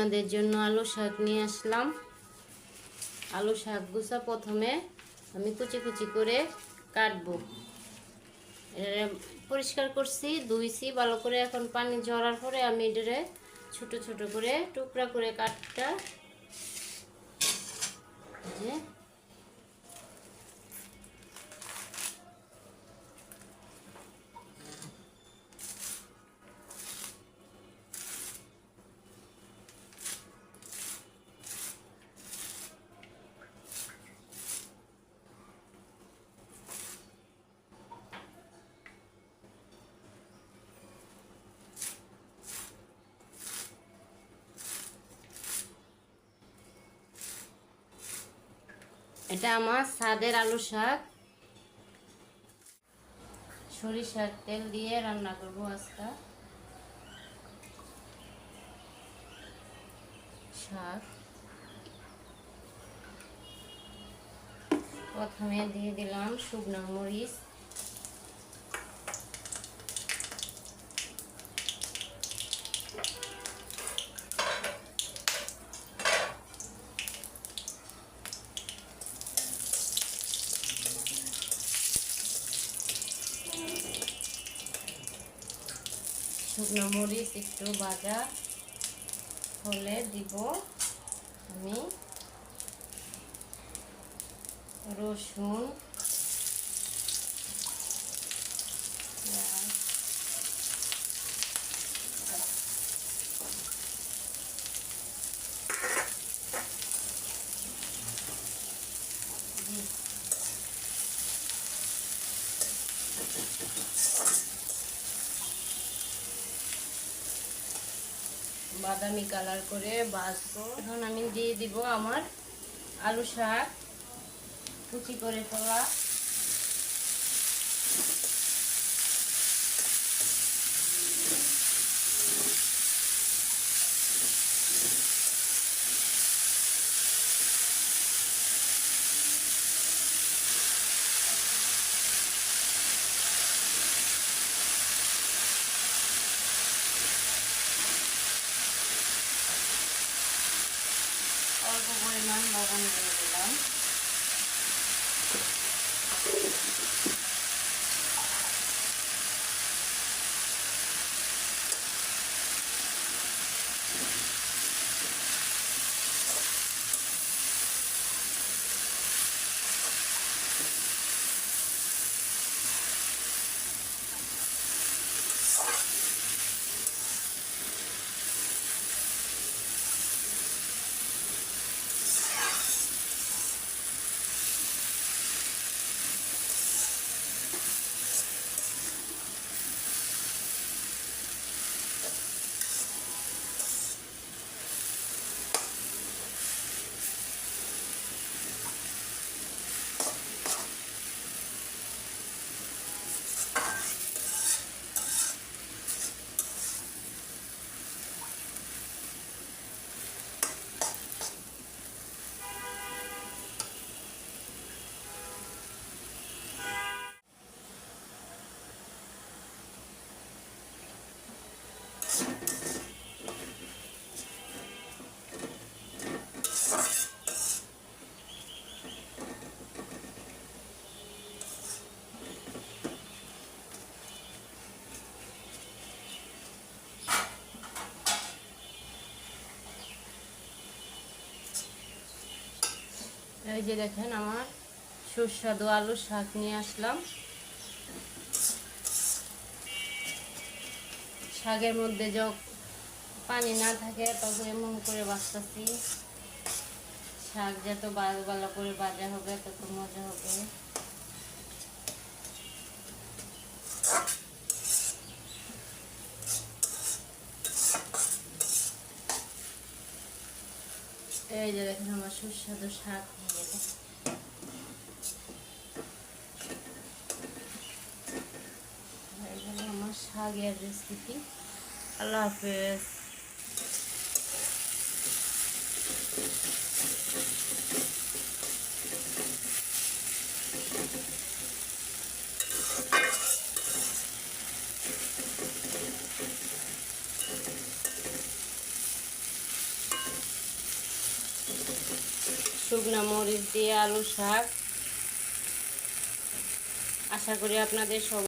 আপনাদের জন্য আলু শাক নিয়ে আসলাম। আলু শাক গুছা প্রথমে আমি কুচি কুচি করে কাটবো। পরিষ্কার করছি, ধুইছি, ভালো করে এখন পানি ঝরার পরে আমি এটারে ছোট ছোট করে টুকরা করে কাটটা। যে এটা আমার সাদের আলু শাক। সরিষার তেল দিয়ে রান্না করব আজকে। শাক। প্রথমে দিয়ে দিলাম শুকনো মরিচ। শুকনো মরিচ একটু বাজা হলে দিব আমি রসুন বাদামি কালার করে বাছবো এখন আমি দিয়ে দিব আমার আলু শাক। কুচি করে ফেলা। লবণ দিয়ে দিলাম এই যে দেখেন আমার সুস্বাদু আলু শাক নিয়ে আসলাম। শাকের মধ্যে যখন পানি না থাকে, তখন এমন করে বাঁচতেছি। শাক যত ভালো করে বাজা হবে, তত মজা হবে। এই যে দেখেন আমার সুস্বাদু শাক হয়ে গেল আমার শাকের রেসিপি আল্লাহ হাফেজ শুকনা মরিচ দিয়ে আলু শাক। আশা করি আপনাদের সব